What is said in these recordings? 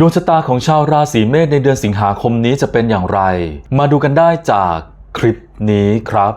ดวงชะตาของชาวราศีเมษในเดือนสิงหาคมนี้จะเป็นอย่างไร มาดูกันได้จากคลิปนี้ครับ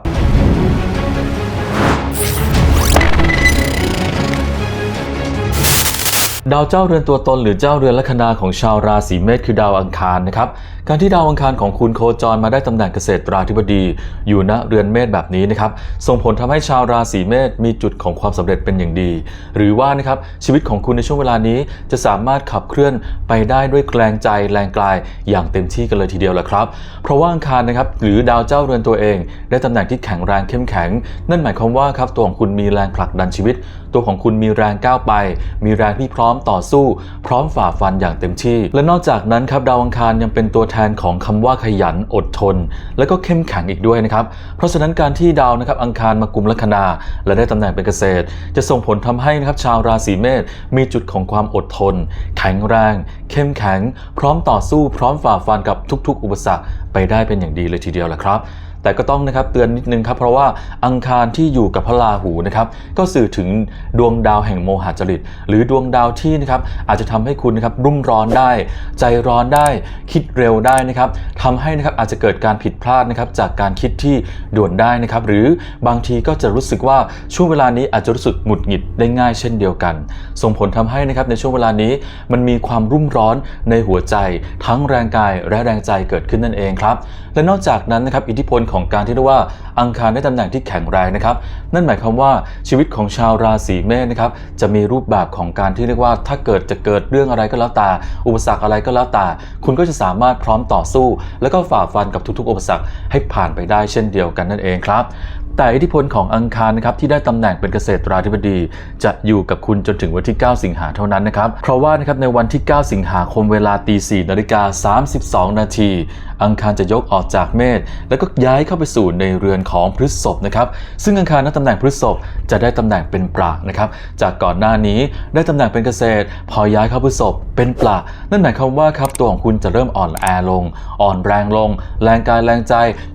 ดาวเจ้าเรือนตัวตนหรือเจ้าเรือนลัคนาของชาวราศีเมษคือดาวอังคารนะครับ การที่ดาวอังคารของคุณโคจรมาได้ตำแหน่งเกษตราธิบดี อยู่ณเรือนเมษแบบนี้นะครับส่งผลทำให้ชาวราศีเมษมีจุดของความสำเร็จเป็นอย่างดี หรือว่านะครับชีวิตของคุณในช่วงเวลานี้จะสามารถขับเคลื่อนไปได้ด้วยแรงใจแรงกายอย่างเต็มที่กันเลยทีเดียวแหละครับ เพราะว่าอังคารนะครับหรือดาวเจ้าเรือนตัวเอง ได้ตำแหน่งที่แข็งแรงเข้มแข็ง นั่นหมายความว่าครับตัวของคุณมีแรงผลักดันชีวิต ตัวของคุณมีแรงก้าวไป มีแรงที่พร้อมต่อสู้ พร้อมฝ่าฟันอย่างเต็มที่ และนอกจากนั้นครับดาวอังคารยังเป็นตัวแทนของคำว่าขยันอดทน และก็เข้มแข็งอีกด้วยนะครับ เพราะฉะนั้นการที่ดาวนะครับอังคารมากุมลัคนา และได้ตำแหน่งเป็นเกษตร จะส่งผลทำให้นะครับชาวราศีเมษมีจุดของความอดทน แข็งแรง เข้มแข็ง พร้อมต่อสู้พร้อมฝ่าฟันกับทุก ๆ อุปสรรคไปได้เป็นอย่างดีเลยทีเดียวแหละครับ แต่ก็ต้องนะครับเตือนนิดนึงครับเพราะว่าอังคารที่อยู่กับพระราหูนะครับก็สื่อถึงดวงดาวแห่งโมหะจริต หรือดวงดาวที่นะครับอาจจะทำให้คุณนะครับรุ่มร้อนได้ ใจร้อนได้คิดเร็วได้นะครับทำให้นะครับอาจจะเกิดการผิดพลาดนะครับจากการคิดที่ด่วนได้นะครับหรือบางทีก็จะรู้สึกว่าช่วงเวลานี้อาจจะรู้สึกหงุดหงิดได้ง่ายเช่นเดียวกัน ส่งผลทำให้นะครับในช่วงเวลานี้มันมีความรุ่มร้อนในหัวใจ ทั้งแรงกายและแรงใจเกิดขึ้นนั่นเองครับและนอกจากนั้นนะครับอิทธิพลของของการที่เรียกว่าอังคารได้ตำแหน่งที่แข็งแรงนะครับ นั่นหมายความว่าชีวิตของชาวราศีเมษนะครับจะมีรูปแบบของการที่เรียกว่า ถ้าเกิดจะเกิดเรื่องอะไรก็แล้วแต่อุปสรรคอะไรก็แล้วแต่คุณก็จะสามารถพร้อมต่อสู้ แล้วก็ฝ่าฟันกับทุกๆ อุปสรรคให้ผ่านไปได้เช่นเดียวกันนั่นเองครับ แต่อิทธิพลของอังคารนะครับที่ได้ตำแหน่งเป็นเกษตราธิบดี จะอยู่กับคุณจนถึงวันที่ 9 สิงหาเท่านั้นนะครับเพราะว่านะครับในวันที่ 9 สิงหาคมเวลาตี4นาฬิกา32 นาทีอังคารจะยกออกจากเมษแล้วก็ย้ายเข้าไปสู่ในเรือนของพฤษภนะครับซึ่งอังคารนั้นตำแหน่งพฤษภจะได้ตำแหน่งเป็นปรานะครับจากก่อนหน้านี้ได้ตำแหน่งเป็นเกษตร พอย้ายเข้าพฤษภเป็นปรานั่นหมายความว่าครับตัวของคุณจะเริ่มอ่อนแอลง อ่อนแรงลง แรงกายแรงใจ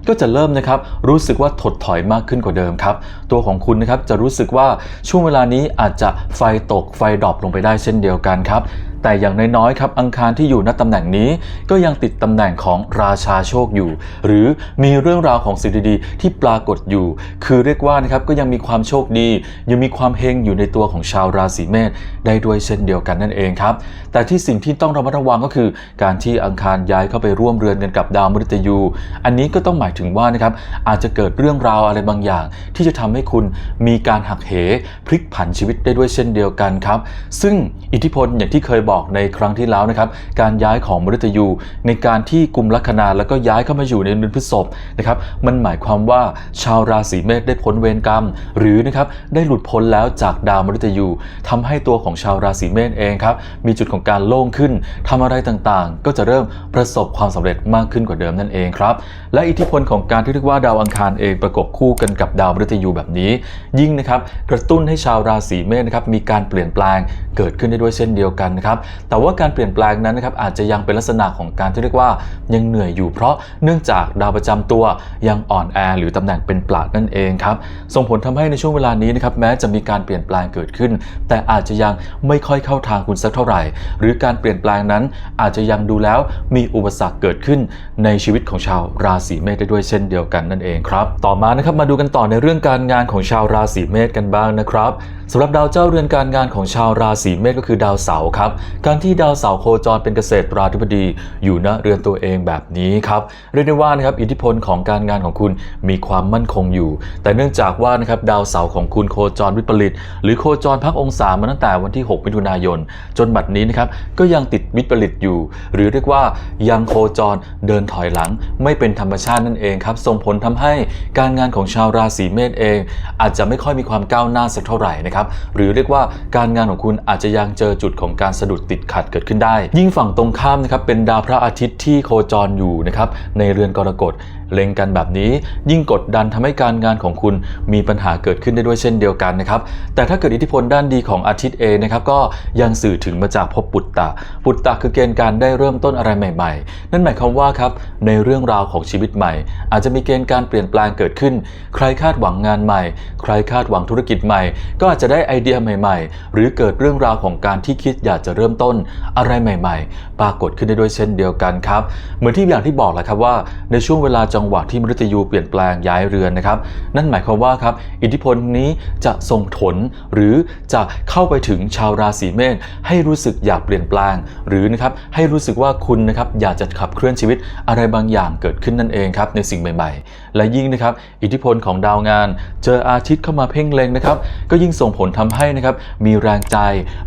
ก็จะเริ่มนะครับรู้สึกว่าถดถอยมากขึ้นกว่าเดิมครับ ตัวของคุณนะครับจะรู้สึกว่าช่วงเวลานี้อาจจะไฟตกไฟดรอปลงไปได้เช่นเดียวกันครับ แต่อย่างน้อยๆครับอังคารที่อยู่ณตำแหน่งนี้ ก็ยังติดตำแหน่งของราชาโชคอยู่ หรือมีเรื่องราวของสิ่งดีๆที่ปรากฏอยู่ คือเรียกว่านะครับก็ยังมีความโชคดี ยังมีความเฮงอยู่ในตัวของชาวราศีเมษได้ด้วยเช่นเดียวกันนั่นเองครับ แต่ที่สิ่งที่ต้องระมัดระวังก็คือ การที่อังคารย้ายเข้าไปร่วมเรือนกันกับดาวมฤตยู อันนี้ก็ต้องหมายถึงว่านะครับอาจจะเกิดเรื่องราวอะไรบางอย่าง ที่จะทำให้คุณมีการหักเหพลิกผันชีวิตได้ด้วยเช่นเดียวกันครับ ซึ่งอิทธิพลอย่างที่เคยบอกในครั้งที่แล้วนะครับ การย้ายของมฤตยูในการที่กลุ่มลัคนาแล้วก็ย้ายเข้ามาอยู่ในเดือนพฤษภนะครับ มันหมายความว่าชาวราศีเมษได้พ้นเวรกรรม หรือนะครับได้หลุดพ้นแล้วจากดาวมฤตยูทำให้ตัวของชาวราศีเมษเองครับมีจุดของการโล่งขึ้นทำอะไรต่างๆ ก็จะเริ่มประสบความสำเร็จมากขึ้นกว่าเดิมนั่นเองครับและอิทธิพลของการที่เรียกว่าดาวอังคารเองประกบคู่กันกับดาวมฤตยูแบบนี้ ยิ่งนะครับกระตุ้นให้ชาวราศีเมษนะครับมีการเปลี่ยนแปลงเกิดขึ้นได้ด้วยเช่นเดียวกันนะครับแต่ว่าการเปลี่ยนแปลงนั้นนะครับอาจจะยังเป็นลักษณะของการที่เรียกว่ายังเหนื่อยอยู่เพราะเนื่องจากดาวประจำตัวยังอ่อนแอหรือตำแหน่งเป็นปราดนั่นเองครับส่งผลทำให้ในช่วงเวลานี้นะครับแม้จะมีการเปลี่ยนแปลงเกิดขึ้น แต่อาจจะยังไม่ค่อยเข้าทางคุณสักเท่าไหร่ หรือการเปลี่ยนแปลงนั้นอาจจะยังดูแล้วมีอุปสรรคเกิดขึ้นในชีวิตของชาวราศีเมษได้ด้วยเช่นเดียวกันนั่นเองครับ ต่อมานะครับมาดูกันต่อในเรื่องการงานของชาวราศีเมษกันบ้างนะครับสำหรับดาวเจ้าเรือนการงานของชาวราศีเมษก็คือดาวเสาร์ครับการที่ดาวเสาร์โคจรเป็นเกษตราธิบดีอยู่ณเรือนตัวเองแบบนี้ครับเรียกได้ว่านะครับอิทธิพลของการงานของคุณมีความมั่นคงอยู่ แต่เนื่องจากว่านะครับดาวเสาร์ของคุณโคจรวิปริต หรือโคจรพักองศามาตั้งแต่วันที่ 6 มิถุนายน จนบัดนี้นะครับก็ยังติดวิปริตอยู่ หรือเรียกว่ายังโคจรเดินถอยหลัง ไม่เป็นธรรมชาตินั่นเองครับส่งผลทำให้การงานของชาวราศีเมษเอง อาจจะไม่ค่อยมีความก้าวหน้าสักเท่าไหร่นะครับหรือเรียกว่าการงานของคุณอาจจะยังเจอจุดของการสะดุดติดขัดเกิดขึ้นได้ ยิ่งฝั่งตรงข้ามนะครับเป็นดาวพระอาทิตย์ที่โคจรอยู่นะครับในเรือนกรกฎเล็งกันแบบนี้ ยิ่งกดดันทำให้การงานของคุณมีปัญหาเกิดขึ้นได้ด้วยเช่นเดียวกันนะครับแต่ถ้าเกิดอิทธิพลด้านดีของอาทิตย์เองนะครับก็ยังสื่อถึงมาจากภพปุตตะ ปุตตะคือเกณฑ์การได้เริ่มต้นอะไรใหม่ ๆ นั่นหมายความว่าครับในเรื่องราวของชีวิตใหม่ อาจจะมีเกณฑ์การเปลี่ยนแปลงเกิดขึ้น ใครคาดหวังงานใหม่ ใครคาดหวังธุรกิจใหม่ ก็อาจจะได้ไอเดียใหม่ ๆ หรือเกิดเรื่องราวของการที่คิดอยากจะเริ่มมต้นอะไรใหม่ ๆ ปรากฏขึ้นได้ด้วยเช่นเดียวกันครับ เหมือนที่อย่างที่บอกแหละครับว่าในช่วงเวลาจังหวะที่มฤตยูเปลี่ยนแปลงย้ายเรือนนะครับ นั่นหมายความว่าครับอิทธิพลนี้จะส่งผลหรือจะเข้าไปถึงชาวราศีเมษให้รู้สึกอยากเปลี่ยนแปลง หรือนะครับให้รู้สึกว่าคุณนะครับอยากจะขับเคลื่อนชีวิตอะไรบางอย่างเกิดขึ้นนั่นเองครับในสิ่งใหม่ ๆ และยิ่งนะครับอิทธิพลของดาวงาน เจออาทิตย์เข้ามาเพ่งเล็งนะครับก็ยิ่งส่งผลทำให้นะครับมีแรงใจ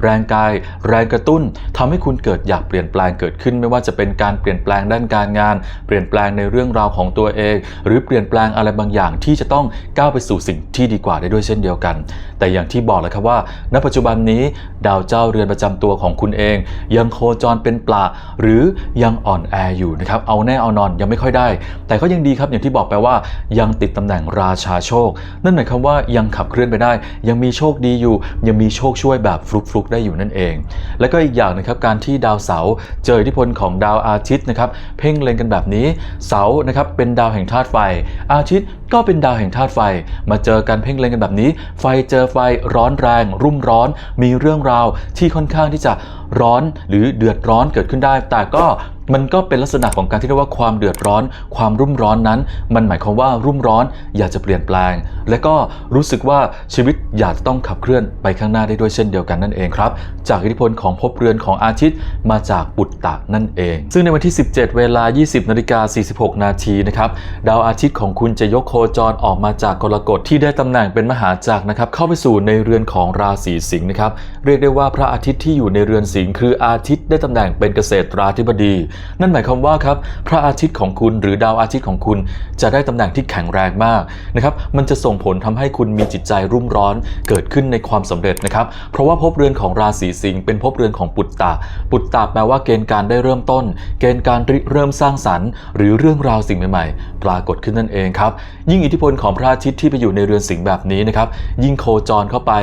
แรงกาย แรงกระตุ้นทำให้คุณเกิดอยากเปลี่ยนแปลงเกิดขึ้น ไม่ว่าจะเป็นการเปลี่ยนแปลงด้านการงาน เปลี่ยนแปลงในเรื่องราวของตัวเอง หรือเปลี่ยนแปลงอะไรบางอย่างที่จะต้องก้าวไปสู่สิ่งที่ดีกว่าได้ด้วยเช่นเดียวกัน แต่อย่างที่บอกเลยครับว่า ณปัจจุบันนี้ ดาวเจ้าเรือนประจำตัวของคุณเอง ยังโคจรเป็นปลาหรือยังอ่อนแออยู่นะครับเอาแน่เอานอนยังไม่ค่อยได้ แต่ก็ยังดีครับอย่างที่บอกไปว่ายังติดตำแหน่งราชาโชค นั่นหมายความว่ายังขับเคลื่อนไปได้ ยังมีโชคดีอยู่ ยังมีโชคช่วยแบบฟลุกๆได้อยู่นั่นเอง แล้วก็อีกอย่างนะครับการที่ดาวเสาร์เจออิทธิพลของดาวอาทิตย์นะครับเพ่งเล็งกันแบบนี้เสาร์นะครับเป็นดาวแห่งธาตุไฟ อาทิตย์ก็เป็นดาวแห่งธาตุไฟ มาเจอกันเพ่งเล็งกันแบบนี้ ไฟเจอไฟร้อนแรง รุ่มร้อน มีเรื่องราวที่ค่อนข้างที่จะร้อนหรือเดือดร้อนเกิดขึ้นได้ แต่ก็ มันก็เป็นลักษณะของการที่เรียกว่าความเดือดร้อน ความรุ่มร้อนนั้น มันหมายความว่ารุ่มร้อนอยากจะเปลี่ยนแปลง และก็รู้สึกว่าชีวิตอยากจะต้องขับเคลื่อนไปข้างหน้าได้ด้วยเช่นเดียวกันนั่นเองครับ จากอิทธิพลของภพเรือนของอาทิตย์มาจากปุตตะนั่นเอง ซึ่งในวันที่ 17 เวลา 20นาฬิกา46 นาทีนะครับดาวอาทิตย์ของคุณจะยกโคจรออกมาจากกรกฎที่ได้ตำแหน่งเป็นมหาจักรนะครับเข้าไปสู่ในเรือนของราศีสิงห์นะครับเรียกได้ว่าพระอาทิตย์ที่อยู่ในเรือนสิงห์คืออาทิตย์ได้ตำแหน่งเป็นเกษตราธิบดีนั่นหมายความว่าครับพระอาทิตย์ของคุณหรือดาวอาทิตย์ของคุณจะได้ตำแหน่งที่แข็งแรงมากนะครับมันจะส่งผลทำให้คุณมีจิตใจรุ่มร้อนเกิดขึ้นในความสำเร็จนะครับเพราะว่าภพเรือนของราศีสิงห์เป็นภพเรือนของปุตตะ ปุตตะแปลว่าเกณฑ์การได้เริ่มต้น เกณฑ์การริเริ่มสร้างสรรค์ หรือเรื่องราวสิ่งใหม่ๆ ปรากฏขึ้นนั่นเองครับยิ่งอิทธิพลของพระอาทิตย์ที่ไปอยู่ในเรือนสิงห์แบบนี้นะครับยิ่งโคจรเข้าไป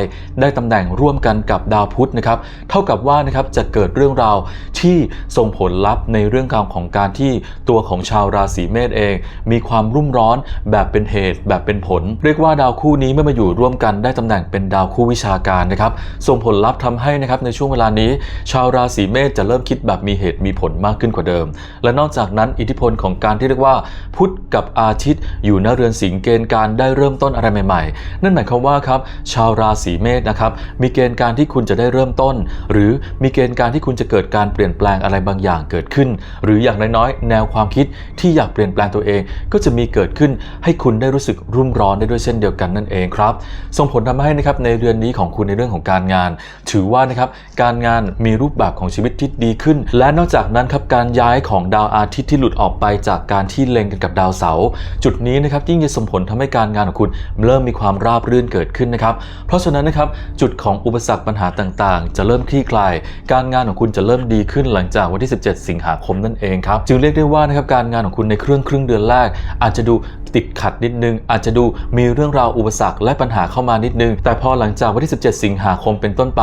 ได้ตำแหน่งร่วมกันกับดาวพุธนะครับเท่ากับว่านะครับจะเกิดเรื่องราวที่ส่งผลลัพธ์ในเรื่องราวของการที่ตัวของชาวราศีเมษเอง มีความรุ่มร้อนแบบเป็นเหตุแบบเป็นผล เรียกว่าดาวคู่นี้เมื่อมาอยู่ร่วมกันได้ตำแหน่งเป็นดาวคู่วิชาการนะครับส่งผลลัพธ์ทำให้นะครับในช่วงเวลานี้ ชาวราศีเมษจะเริ่มคิดแบบมีเหตุมีผลมากขึ้นกว่าเดิม และนอกจากนั้นอิทธิพลของการที่เรียกว่า พุธกับอาทิตย์อยู่ในเรือนสิงเกณฑ์การได้เริ่มต้นอะไรใหม่ ๆ นั่นหมายความว่าครับชาวราศีเมษนะครับมีเกณฑ์การที่คุณจะได้เริ่มต้น หรือมีเกณฑ์การที่คุณจะเกิดการเปลี่ยนแปลงอะไรบางอย่างเกิดขึ้นหรืออย่างน้อยๆแนวความคิดที่อยากเปลี่ยนแปลงตัวเอง ก็จะมีเกิดขึ้นให้คุณได้รู้สึกรุ่มร้อนได้ด้วยเช่นเดียวกันนั่นเองครับส่งผลทำให้นะครับในเรือนนี้ของคุณในเรื่องของการงาน ถือว่านะครับการงานมีรูปแบบของชีวิตที่ดีขึ้น และนอกจากนั้นครับการย้ายของดาวอาทิตย์ที่หลุดออกไปจากการที่เล็งกันกับดาวเสาร์จุดนี้นะครับยิ่งจะส่งผลทำให้การงานของคุณเริ่มมีความราบรื่นเกิดขึ้นนะครับเพราะฉะนั้นนะครับจุดของอุปสรรคปัญหาต่างๆ จะเริ่มคลี่คลาย การงานของคุณจะเริ่มดีขึ้นหลังจากวันที่ 17 สิงหาคมนั่นเองครับจึงเรียกได้ว่านะครับการงานของคุณในเครื่องครึ่งเดือนแรก อาจจะดูติดขัดนิดนึง อาจจะดูมีเรื่องราวอุปสรรคและปัญหาเข้ามานิดนึง แต่พอหลังจากวันที่ 17 สิงหาคมเป็นต้นไป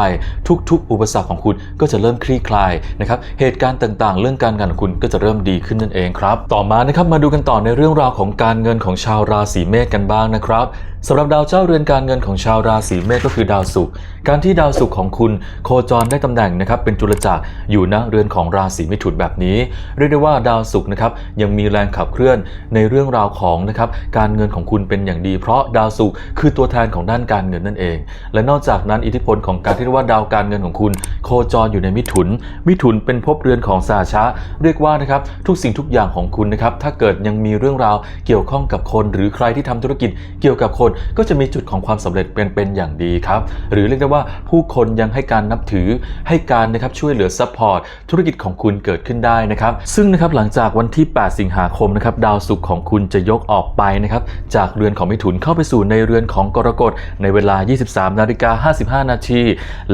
ทุก ๆ อุปสรรคของคุณก็จะเริ่มคลี่คลายนะครับเหตุการณ์ต่างๆ เรื่องการงานของคุณก็จะเริ่มดีขึ้นนั่นเองครับ ต่อมานะครับมาดูกันต่อในเรื่องราวของการเงินของชาวราศีเมษกันบ้างนะครับ สำหรับดาวเจ้าเรือนการเงินของชาวราศีเมษก็คือดาวศุกร์การที่ดาวศุกร์ของคุณโคจรได้ตำแหน่งนะครับเป็นจุลจักรอยู่ณเรือนของราศีมิถุนแบบนี้ เรียกได้ว่าดาวศุกร์นะครับยังมีแรงขับเคลื่อนในเรื่องราวของนะครับการเงินของคุณเป็นอย่างดี เพราะดาวศุกร์คือตัวแทนของด้านการเงินนั่นเอง และนอกจากนั้นอิทธิพลของการที่เรียกว่าดาวการเงินของคุณ โคจรอยู่ในมิถุน มิถุนเป็นภพเรือนของสาชะเรียกว่านะครับทุกสิ่งทุกอย่างของคุณนะครับถ้าเกิดยังมีเรื่องราวเกี่ยวข้องกับคน หรือใครที่ทำธุรกิจเกี่ยวกับคนก็จะมีจุดของความสำเร็จเป็นเป็นอย่างดีครับ หรือเรียกได้ว่าผู้คนยังให้การนับถือให้การนะครับช่วยเหลือซัพพอร์ตธุรกิจของคุณเกิดขึ้นได้นะครับ ซึ่งนะครับหลังจากวันที่ 8 สิงหาคมนะครับดาวศุกร์ของคุณจะยกออกไปนะครับจากเรือนของมิถุนเข้าไปสู่ในเรือนของกรกฎในเวลา 23 นาฬิกา 55 นาที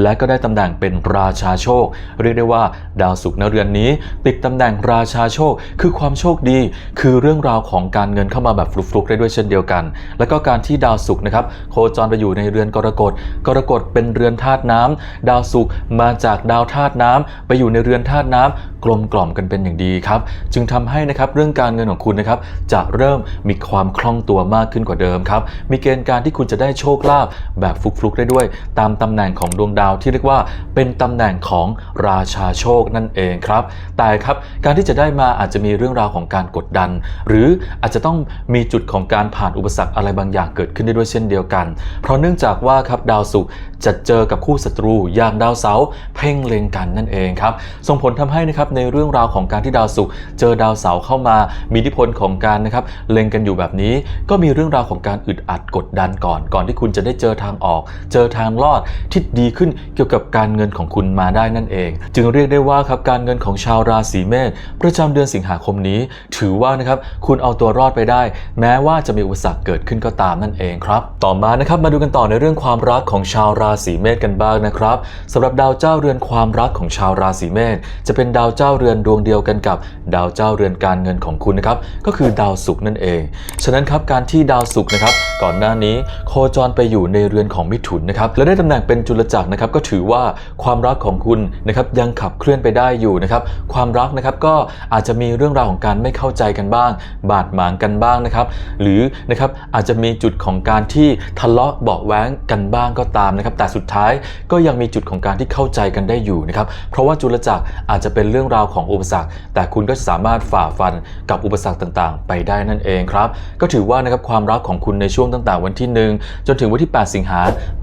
และก็ได้ตำแหน่งเป็นราชาโชค เรียกได้ว่าดาวศุกร์ในเรือนนี้ ติดตำแหน่งราชาโชค คือความโชคดี คือเรื่องราวของการเงินเข้ามาแบบฟลุกๆได้ด้วยเช่นเดียวกัน แล้วก็การที่ดาวศุกร์นะครับโคจรไปอยู่ในเรือนกรกฎกรกฎเป็นเรือนธาตุน้ำดาวศุกร์มาจากดาวธาตุน้ำไปอยู่ในเรือนธาตุน้ำก ลมกล่อมกันเป็นอย่างดีครับ จึงทำให้นะครับเรื่องการเงินของคุณนะครับจะเริ่มมีความคล่องตัวมากขึ้นกว่าเดิมครับ มีเกณฑ์การที่คุณจะได้โชคลาภแบบฟลุกๆได้ด้วย ตามตำแหน่งของดวงดาวที่เรียกว่าเป็นตำแหน่งของราชาโชคนั่นเองครับ แต่ครับการที่จะได้มาอาจจะมีเรื่องราวของการกดดัน หรืออาจจะต้องมีจุดของการผ่านอุปสรรคอะไรบางอย่างเกิดขึ้นได้ด้วยเช่นเดียวกัน เพราะเนื่องจากว่าครับดาวศุกร์จะเจอกับคู่ศัตรูอย่างดาวเสาร์เพ่งเล็งกันนั่นเองครับส่งผลทำให้นะครับในเรื่องราวของการที่ดาวศุกร์เจอดาวเสาร์เข้ามา มีอิทธิพลของการนะครับเล็งกันอยู่แบบนี้ ก็มีเรื่องราวของการอึดอัดกดดันก่อน ก่อนที่คุณจะได้เจอทางออก เจอทางรอดที่ดีขึ้นเกี่ยวกับการเงินของคุณมาได้นั่นเอง จึงเรียกได้ว่าครับการเงินของชาวราศีเมษประจำเดือนสิงหาคมนี้ ถือว่านะครับคุณเอาตัวรอดไปได้ แม้ว่าจะมีอุปสรรคเกิดขึ้นก็ตามนั่นเองครับ ต่อมานะครับมาดูกันต่อในเรื่องความรักของชาวราศีเมษกันบ้างนะครับสำหรับดาวเจ้าเรือนความรักของชาวราศีเมษจะเป็นดาวเจ้าเรือนดวงเดียวกันกับ ดาวเจ้าเรือนการเงินของคุณนะครับก็คือดาวศุกร์นั่นเอง ฉะนั้นครับการที่ดาวศุกร์นะครับก่อนหน้านี้โคจรไปอยู่ในเรือนของมิถุนนะครับและได้ตำแหน่งเป็นจุลจักรนะครับก็ถือว่าความรักของคุณนะครับยังขับเคลื่อนไปได้อยู่นะครับความรักนะครับก็อาจจะมีเรื่องราวของการไม่เข้าใจกันบ้าง บาดหมางกันบ้างนะครับ หรือนะครับอาจจะมีจุดของการที่ทะเลาะเบาะแว้งกันบ้างก็ตามนะครับแต่สุดท้ายก็ยังมีจุดของการที่เข้าใจกันได้อยู่นะครับเพราะว่าจุลจักรอาจจะเป็นเรื่องราวของอุปสรรค แต่คุณก็สามารถฝ่าฟันกับอุปสรรคต่างๆ ไปได้นั่นเองครับ ก็ถือว่านะครับความรักของคุณในช่วงตั้งแต่วันที่ 1 จนถึงวันที่ 8 สิงหา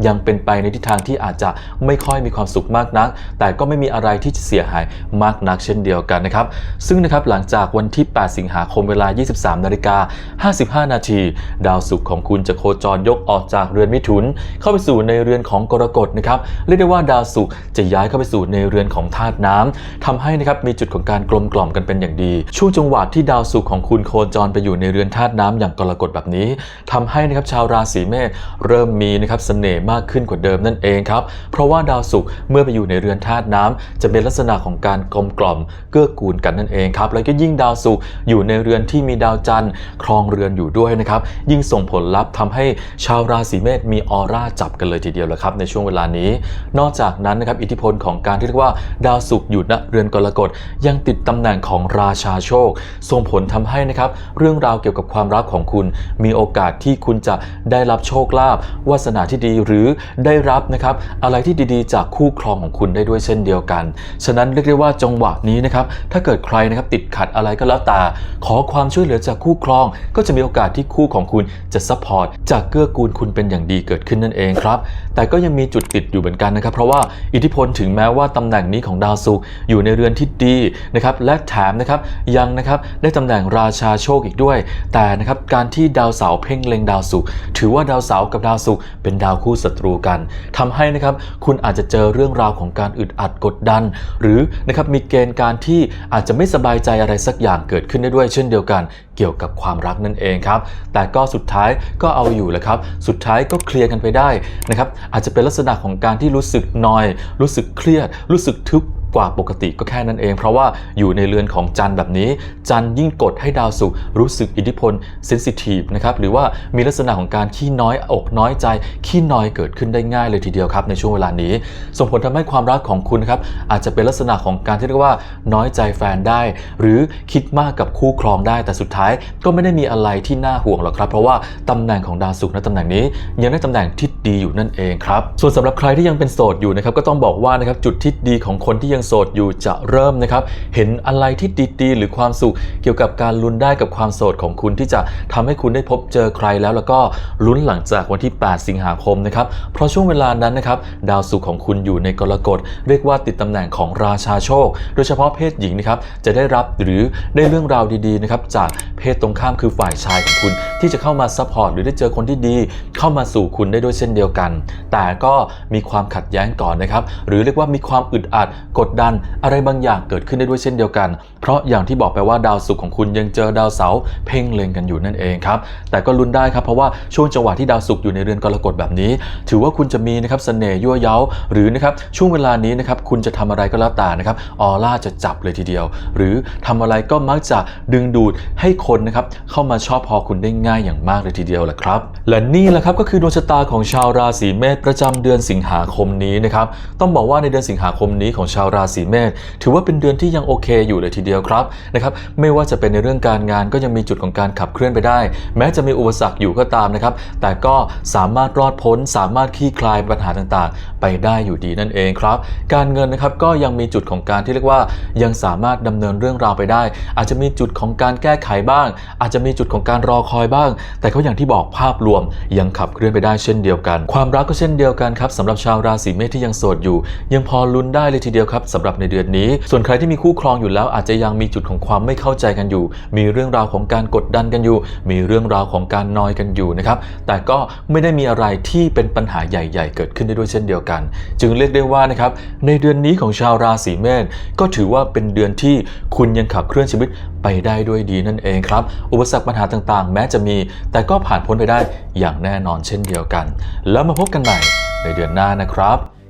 ยังเป็นไปในทิศทางที่อาจจะไม่ค่อยมีความสุขมากนัก แต่ก็ไม่มีอะไรที่จะเสียหายมากนักเช่นเดียวกันนะครับ ซึ่งนะครับหลังจากวันที่ 8 สิงหาคมเวลา 23นาฬิกา55 นาที ดาวศุกร์ของคุณจะโคจรยกออกจากเรือนมิถุน เข้าไปสู่ในเรือนของกรกฎนะครับเรียกได้ว่าดาวศุกร์จะย้ายเข้าไปสู่ในเรือนของธาตุน้ำทำให้นะครับมีจุดของการกลมกล่อมกันเป็นอย่างดี ช่วงจังหวะที่ดาวศุกร์ของคุณโคจรไปอยู่ในเรือนธาตุน้ำอย่างกรกฎแบบนี้ทำให้นะครับชาวราศีเมษเริ่มมีนะครับเสน่ห์มากขึ้นกว่าเดิมนั่นเองครับเพราะว่าดาวศุกร์เมื่อไปอยู่ในเรือนธาตุน้ำจะเป็นลักษณะของการกลมกล่อมเกื้อกูลกันนั่นเองครับแล้วก็ยิ่งดาวศุกร์อยู่ในเรือนที่มีดาวจันทร์ครองเรือนอยู่ด้วยนะครับยิ่งส่งผลลัพธ์ทำให้ชาวราศีเมษมีออร่าจับกันเลยทีเดียวแหละครับในช่วงเวลานี้ นอกจากนั้นนะครับอิทธิพลของการที่เรียกว่าดาวศุกร์อยู่ณเรือนกรกฎยังติดตำแหน่งของราชาโชค ส่งผลทำให้นะครับ เรื่องราวเกี่ยวกับความรักของคุณ มีโอกาสที่คุณจะได้รับโชคลาภวาสนาที่ดีหรือได้รับนะครับอะไรที่ดีๆ จากคู่ครองของคุณได้ด้วยเช่นเดียวกัน ฉะนั้นเรียกได้ว่าจังหวะนี้นะครับถ้าเกิดใครนะครับติดขัดอะไรก็แล้วแต่ขอความช่วยเหลือจากคู่ครอง ก็จะมีโอกาสที่คู่ของคุณจะซัพพอร์ตจากเกื้อกูลคุณเป็นอย่างดีเกิดขึ้นนั่นเองครับ แต่ก็ยังมีจุดติดอยู่เหมือนกันนะครับ เพราะว่าอิทธิพลถึงแม้ว่าตำแหน่งนี้ของดาวศุกร์อยู่ในเรือนที่ดีนะครับและแถมนะครับยังนะครับได้ตำแหน่งราชาโชคอีกด้วย แต่นะครับการที่ดาวเสาร์เพ่งเล็งดาวศุกร์ถือว่าดาวเสาร์กับดาวศุกร์เป็นดาวคู่ศัตรูกันทำให้นะครับคุณอาจจะเจอเรื่องราวของการอึดอัดกดดัน หรือนะครับมีเกณฑ์การที่อาจจะไม่สบายใจอะไรสักอย่างเกิดขึ้นได้ด้วย เช่นเดียวกันเกี่ยวกับความรักนั่นเองครับ แต่ก็สุดท้ายก็เอาอยู่แหละครับ สุดท้ายก็เคลียร์กันไปได้นะครับ อาจจะเป็นลักษณะของการที่รู้สึกนอย รู้สึกเครียด รู้สึกทึบ กว่าปกติก็แค่นั้นเอง เพราะว่าอยู่ในเรือนของจันทร์แบบนี้ จันทร์ยิ่งกดให้ดาวศุกร์รู้สึกอิทธิพลเซนซิทีฟนะครับหรือว่ามีลักษณะของการขี้น้อยอกน้อยใจ ขี้น้อยเกิดขึ้นได้ง่ายเลยทีเดียวครับในช่วงเวลานี้ ส่งผลทำให้ความรักของคุณครับอาจจะเป็นลักษณะของการที่เรียกว่าน้อยใจแฟนได้ หรือคิดมากกับคู่ครองได้ แต่สุดท้ายก็ไม่ได้มีอะไรที่น่าห่วงหรอกครับ เพราะว่าตำแหน่งของดาวศุกร์ในตำแหน่งนี้ยังได้ตำแหน่งที่ดีอยู่นั่นเองครับส่วนสำหรับใครที่ยังเป็นโสดอยู่นะครับก็ต้องบอกว่านะครับจุดที่ดีของคนที่ยังโสดอยู่จะเริ่มนะครับเห็นอะไรที่ดีๆ หรือความสุขเกี่ยวกับการลุ้นได้กับความโสดของคุณที่จะทำให้คุณได้พบเจอใครแล้วแล้วก็ลุ้นหลังจากวันที่ 8 สิงหาคมนะครับเพราะช่วงเวลานั้นนะครับดาวศุกร์ของคุณอยู่ในกรกฎเรียกว่าติดตำแหน่งของราชาโชค โดยเฉพาะเพศหญิงนะครับจะได้รับหรือได้เรื่องราวดีๆนะครับจากเพศตรงข้ามคือฝ่ายชายของคุณที่จะเข้ามาซัพพอร์ตหรือได้เจอคนที่ดี เข้ามาสู่คุณได้ด้วยเช่นเดียวกัน แต่ก็มีความขัดแย้งก่อนนะครับหรือเรียกว่ามีความอึดอัดกดดัน อะไรบางอย่างเกิดขึ้นได้ด้วยเช่นเดียวกัน เพราะอย่างที่บอกไปว่าดาวศุกร์ของคุณยังเจอดาวเสาร์เพ่งเล็งกันอยู่นั่นเองครับแต่ก็ลุ้นได้ครับเพราะว่าช่วงจังหวะที่ดาวศุกร์อยู่ในเรือนกรกฎแบบนี้ ถือว่าคุณจะมีนะครับเสน่ห์ยั่วเย้าหรือนะครับช่วงเวลานี้นะครับคุณจะทำอะไรก็แล้วแต่นะครับออร่าจะจับเลยทีเดียว หรือทำอะไรก็มักจะดึงดูดให้คนนะครับเข้ามาชอบพอคุณได้ง่ายอย่างมากเลยทีเดียวแหละครับ และนี่แหละครับก็คือดวงชะตาของชาวราศีเมษประจำเดือนสิงหาคมนี้นะครับต้องบอกว่าในเดือนสิงหาคมนี้ของชาวราราศีเมษถือว่าเป็นเดือนที่ยังโอเคอยู่เลยทีเดียวครับนะครับไม่ว่าจะเป็นในเรื่องการงานก็ยังมีจุดของการขับเคลื่อนไปได้ แม้จะมีอุปสรรคอยู่ก็ตามนะครับ แต่ก็สามารถรอดพ้น สามารถคลี่คลายปัญหาต่างๆ ไปได้อยู่ดีนั่นเองครับ การเงินนะครับก็ยังมีจุดของการที่เรียกว่า ยังสามารถดำเนินเรื่องราวไปได้ อาจจะมีจุดของการแก้ไขบ้าง อาจจะมีจุดของการรอคอยบ้าง แต่ก็อย่างที่บอกภาพรวมยังขับเคลื่อนไปได้เช่นเดียวกัน ความรักก็เช่นเดียวกันครับสำหรับชาวราศีเมษที่ยังโสดอยู่ ยังพอลุ้นได้เลยทีเดียวครับสำหรับในเดือนนี้ ส่วนใครที่มีคู่ครองอยู่แล้วอาจจะยังมีจุดของความไม่เข้าใจกันอยู่ มีเรื่องราวของการกดดันกันอยู่ มีเรื่องราวของการนอยกันอยู่นะครับแต่ก็ไม่ได้มีอะไรที่เป็นปัญหาใหญ่ ๆ เกิดขึ้นได้ด้วยเช่นเดียวกัน จึงเรียกได้ว่านะครับในเดือนนี้ของชาวราศีเมษก็ถือว่าเป็นเดือนที่คุณยังขับเคลื่อนชีวิตไปได้ด้วยดีนั่นเองครับอุปสรรคปัญหาต่างๆ แม้จะมี แต่ก็ผ่านพ้นไปได้อย่างแน่นอนเช่นเดียวกัน แล้วมาพบกันใหม่ในเดือนหน้านะครับ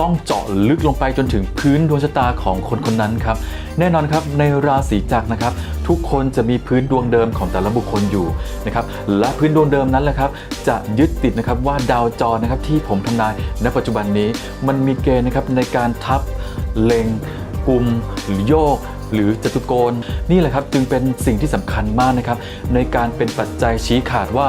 ต้องเจาะลึกลงไปจนถึงพื้นดวงชะตาของคนคนนั้นครับ แน่นอนครับในราศีจักรนะครับ ทุกคนจะมีพื้นดวงเดิมของแต่ละบุคคลอยู่นะครับ และพื้นดวงเดิมนั้นแหละครับ จะยึดติดนะครับว่าดาวจรนะครับที่ผมทำนายณปัจจุบันนี้ มันมีเกณฑ์นะครับในการทับเล็งกลุ่มหรือโยกหรือจตุโกณนี่แหละครับจึงเป็นสิ่งที่สำคัญมากนะครับ ในการเป็นปัจจัยชี้ขาดว่า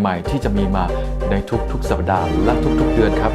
ใหม่ ๆ ที่จะมีมาในทุกๆ สัปดาห์และทุกๆ เดือนครับ